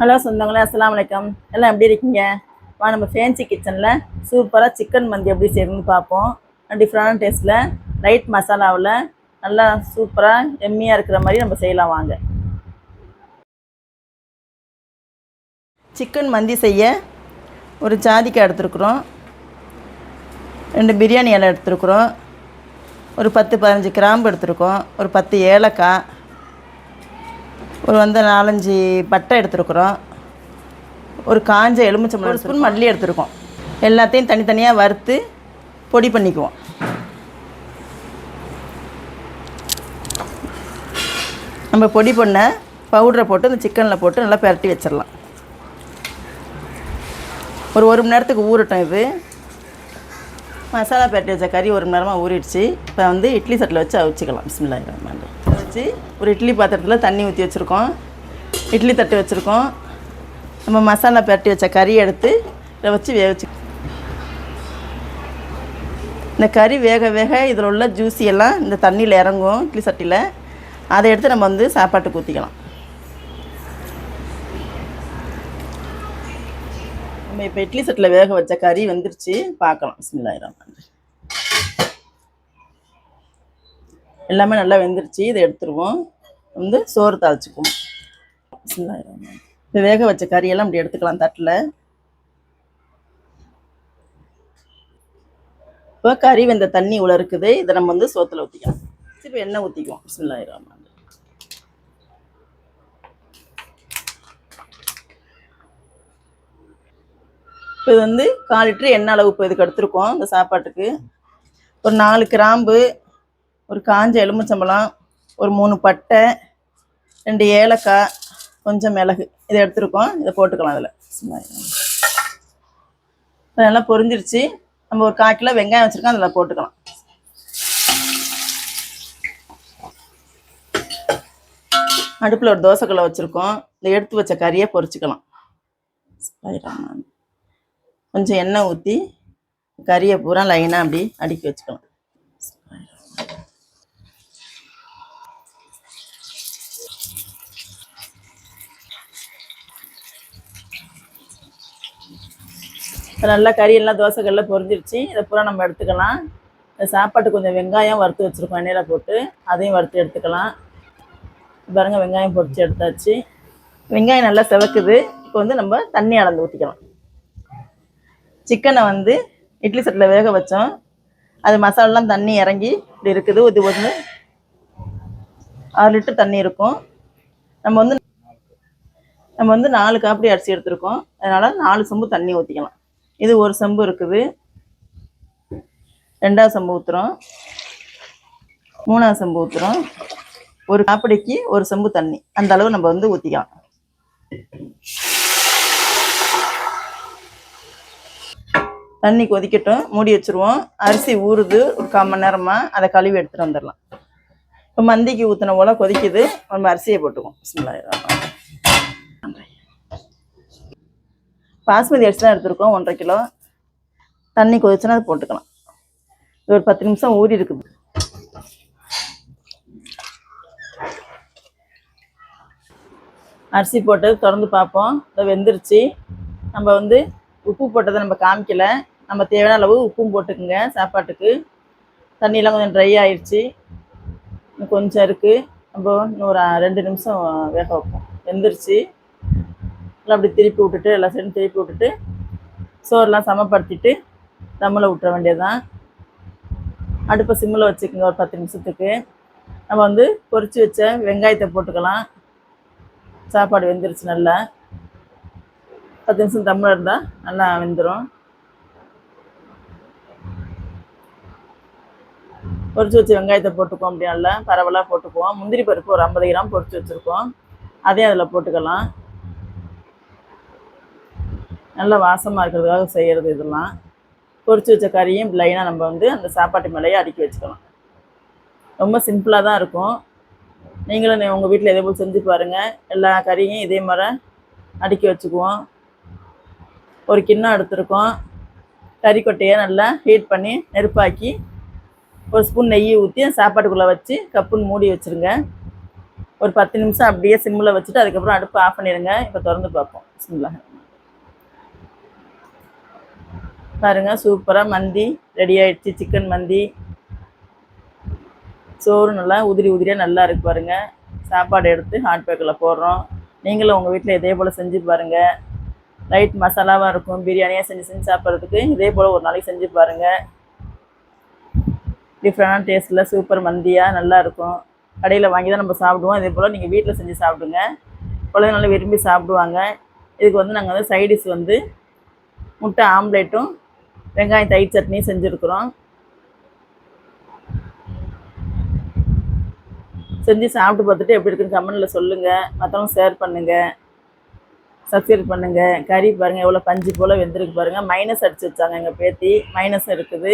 Hello சொந்தங்களே அஸ்லாம் வலைக்கம் எல்லாம் எப்படி இருக்கீங்க? வா நம்ம ஃபேன்சி கிச்சனில் சூப்பராக சிக்கன் மந்தி எப்படி செய்யணும்னு பார்ப்போம். டிஃப்ரெண்டான டேஸ்ட்டில் லைட் மசாலாவில் நல்லா சூப்பராக எம்மியாக இருக்கிற மாதிரி நம்ம செய்யலாம் வாங்க. சிக்கன் மந்தி செய்ய ஒரு ஜாதிக்காய் எடுத்துருக்குறோம். ரெண்டு பிரியாணி இலை எடுத்துருக்குறோம். ஒரு பத்து பதினஞ்சு கிராம்பு எடுத்துருக்கோம். ஒரு பத்து ஏலக்காய். ஒரு வந்து நாலஞ்சு பட்டை எடுத்துருக்குறோம். ஒரு காஞ்ச எலுமிச்சம்பழம் ஒரு ஸ்பூன் மல்லி எடுத்துருக்கோம். எல்லாத்தையும் தனித்தனியாக வறுத்து பொடி பண்ணிக்குவோம். நம்ம பொடி பண்ண பவுடரை போட்டு இந்த சிக்கனில் போட்டு நல்லா பிரட்டி வச்சிடலாம். ஒரு ஒரு மணி நேரத்துக்கு ஊறட்டும் இது. மசாலா பேட்டி வச்ச கறி ஒரு மணி நேரமாக ஊறிடுச்சு. இப்போ வந்து இட்லி சட்டில் வச்சு அவிச்சிக்கலாம். ரஹீம். வச்சு ஒரு இட்லி பாத்திரத்தில் தண்ணி ஊற்றி வச்சுருக்கோம். இட்லி தட்டு வச்சுருக்கோம். நம்ம மசாலா பரட்டி வச்ச கறி எடுத்து இதை வச்சு வேவிச்சு இந்த கறி வேக வேக இதில் உள்ள ஜூஸி எல்லாம் இந்த தண்ணியில் இறங்கும் இட்லி சட்டியில். அதை எடுத்து நம்ம வந்து சாப்பாட்டுக்கு ஊற்றிக்கலாம் நம்ம இப்போ இட்லி சட்டில் வேக வச்ச கறி வந்துருச்சு. பார்க்கலாம். பிஸ்மில்லாஹி ரஹ்மான் ரஹீம். எல்லாமே நல்லா வெந்துருச்சு. இதை எடுத்துருவோம். வந்து சோறு தாளிச்சுக்குவோம். இப்போ வேக வச்ச கறியெல்லாம் இப்படி எடுத்துக்கலாம் தட்டில். இப்போ கறி வெந்த தண்ணி உள்ள இருக்குது. இதை நம்ம வந்து சோத்தில் ஊற்றிக்கலாம் இப்போ எண்ணெய் ஊற்றிக்குவோம் பிஸ்மில்லாஹி ரஹ்மான் இப்போ இது வந்து கால் லிட்டர் எண்ணெய் அளவு இப்போ இதுக்கு எடுத்துருக்கோம். இந்த சாப்பாட்டுக்கு. ஒரு நாலு கிராம்பு ஒரு காஞ்ச எலுமிச்சம்பழம் ஒரு மூணு பட்டை ரெண்டு ஏலக்காய் கொஞ்சம் மிளகு. இதை எடுத்துருக்கோம். இதை போட்டுக்கலாம் அதில் நல்லா பொரிஞ்சிருச்சு. நம்ம ஒரு கால் கிலோ வெங்காயம் வச்சுருக்கோம். அதில் போட்டுக்கலாம். அடுப்பில் ஒரு தோசைக்கல்லை வச்சுருக்கோம். இந்த எடுத்து வச்ச கறியை பொரிச்சுக்கலாம். கொஞ்சம் எண்ணெய் ஊற்றி கறியை பூரா லைனாக அப்படி அடுக்கி வச்சுக்கலாம். இப்போ நல்லா கறியெல்லாம் தோசைக்கல்ல பொரிஞ்சிருச்சு. இதை பூரா நம்ம எடுத்துக்கலாம். இந்த சாப்பாட்டுக்கு கொஞ்சம் வெங்காயம் வறுத்து வச்சுருக்கோம். எண்ணெயில் போட்டு அதையும் வறுத்து எடுத்துக்கலாம். பாருங்க வெங்காயம் பொரித்து எடுத்தாச்சு. வெங்காயம் நல்லா செவக்குது. இப்போ வந்து நம்ம தண்ணி அளந்து ஊற்றிக்கலாம் சிக்கனை வந்து இட்லி சட்டில் வேக வச்சோம். அது மசாலாலாம் தண்ணி இறங்கி இப்படி இருக்குது. இது வந்து ஆறு லிட்டர் தண்ணி இருக்கும். நம்ம வந்து நம்ம வந்து நாலு காப்படி அரிசி எடுத்திருக்கோம். அதனால் நாலு சொம்பு தண்ணி ஊற்றிக்கலாம் இது ஒரு செம்பு இருக்குது. ரெண்டாவது செம்பு ஊற்றுறோம் மூணாவது செம்பு ஊற்றுறோம் ஒரு காப்படிக்கு ஒரு செம்பு தண்ணி. அந்த அளவு நம்ம வந்து ஊற்றிக்கலாம் தண்ணி கொதிக்கட்டும். மூடி வச்சுருவோம். அரிசி ஊறுது. ஒரு கால் மணி நேரமாக அதை கழுவி எடுத்துகிட்டு வந்துடலாம். இப்போ மந்திக்கு ஊற்றின போல் கொதிக்குது. நம்ம அரிசியை போட்டுக்குவோம். சிம்லாயிரம் ரஹ்மான் ரஹீம். பாஸ்மதி அரிசி தான் எடுத்துருக்கோம் ஒன்றரை கிலோ. தண்ணி கொதிச்சுன்னா அதை போட்டுக்கலாம். இது ஒரு பத்து நிமிஷம் ஊறி இருக்குது. அரிசி போட்டு திறந்து பார்ப்போம். இதை வெந்துருச்சு. நம்ம வந்து உப்பு போட்டதை நம்ம காமிக்கல. நம்ம தேவையான அளவு உப்பும் போட்டுக்குங்க சாப்பாட்டுக்கு. தண்ணியெல்லாம் கொஞ்சம் ட்ரை ஆயிடுச்சு கொஞ்சம் இருக்குது நம்ம இன்னும் ஒரு ரெண்டு நிமிஷம் வேக வைப்போம். வெந்துருச்சு. எல்லாம் அப்படி திருப்பி விட்டுட்டு எல்லா சைடும் திருப்பி விட்டுட்டு சோறுலாம் சமப்படுத்திட்டு தம்மில் விட்டுற வேண்டியதுதான். அடுப்பை சிம்மில் வச்சுக்கோங்க ஒரு பத்து நிமிஷத்துக்கு. நம்ம வந்து பொறிச்சு வச்ச வெங்காயத்தை போட்டுக்கலாம். சாப்பாடு வெந்துருச்சு நல்லா. பத்து நிமிஷம் தம்மில் இருந்தால் நல்லா வெந்துடும் பொறிச்சு வச்ச வெங்காயத்தை போட்டுக்குவோம் அப்படி நல்லா. பரவலாக போட்டுக்குவோம். முந்திரி பருப்பு ஒரு ஐம்பது கிராம் பொறிச்சு வச்சுருக்கோம். அதையும் அதில் போட்டுக்கலாம். நல்ல வாசமாக இருக்கிறதுக்காக செய்கிறது இதெல்லாம். பொரிச்சு வச்ச கறியும் லைனாக நம்ம வந்து அந்த சாப்பாட்டு மேலேயே அடுக்கி வச்சுக்கலாம். ரொம்ப சிம்பிளாக தான் இருக்கும். நீங்களும் உங்கள் வீட்டில் இதே போல் செஞ்சு பாருங்கள் எல்லா கறியும் இதே மாதிரி அடுக்கி வச்சுக்குவோம். ஒரு கிண்ணம் எடுத்திருக்கோம். கறிக்கொட்டையை நல்லா ஹீட் பண்ணி நெருப்பாக்கி ஒரு ஸ்பூன் நெய் ஊற்றி சாப்பாட்டுக்குள்ளே வச்சு கப்புன்னு மூடி வச்சுருங்க. ஒரு பத்து நிமிஷம் அப்படியே சிம்மில் வச்சுட்டு அதுக்கப்புறம் அடுப்பு ஆஃப் பண்ணிடுங்க. இப்போ திறந்து பார்ப்போம். சிம்மில் பாருங்கள் சூப்பராக மந்தி ரெடி ஆகிடுச்சு சிக்கன் மந்தி. சோறு நல்லா உதிரி உதிரியாக நல்லா இருக்கு பாருங்க. சாப்பாடு எடுத்து ஹாட் பேக்கில் போடுறோம். நீங்களும் உங்கள் வீட்டில் இதே போல் செஞ்சு பாருங்கள் லைட் மசாலாவாக இருக்கும் பிரியாணியாக செஞ்சு செஞ்சு சாப்பிட்றதுக்கு இதே போல் ஒரு நாளைக்கு செஞ்சு பாருங்கள் டிஃப்ரெண்டான டேஸ்ட்டில் சூப்பர் மந்தியாக நல்லாயிருக்கும் கடையில் வாங்கி தான் நம்ம சாப்பிடுவோம். இதே போல் நீங்கள் வீட்டில் செஞ்சு சாப்பிடுங்க. குழந்தைங்க நல்லா விரும்பி சாப்பிடுவாங்க. இதுக்கு வந்து நாங்கள் வந்து சைடிஷ் வந்து முட்டை ஆம்லேட்டும் வெங்காயம் தயிர் சட்னியும் செஞ்சுருக்குறோம். செஞ்சு சாப்பிட்டு பார்த்துட்டு எப்படி இருக்குன்னு கமெண்டில் சொல்லுங்கள் மற்றவங்க ஷேர் பண்ணுங்கள் சப்ஸ்கிரைப் பண்ணுங்கள் கறி பாருங்கள் எவ்வளோ பஞ்சு போல் வெந்திருக்கு பாருங்கள் மைனஸ் அடிச்சு வச்சாங்க எங்கள் பேத்தி. மைனஸ் இருக்குது.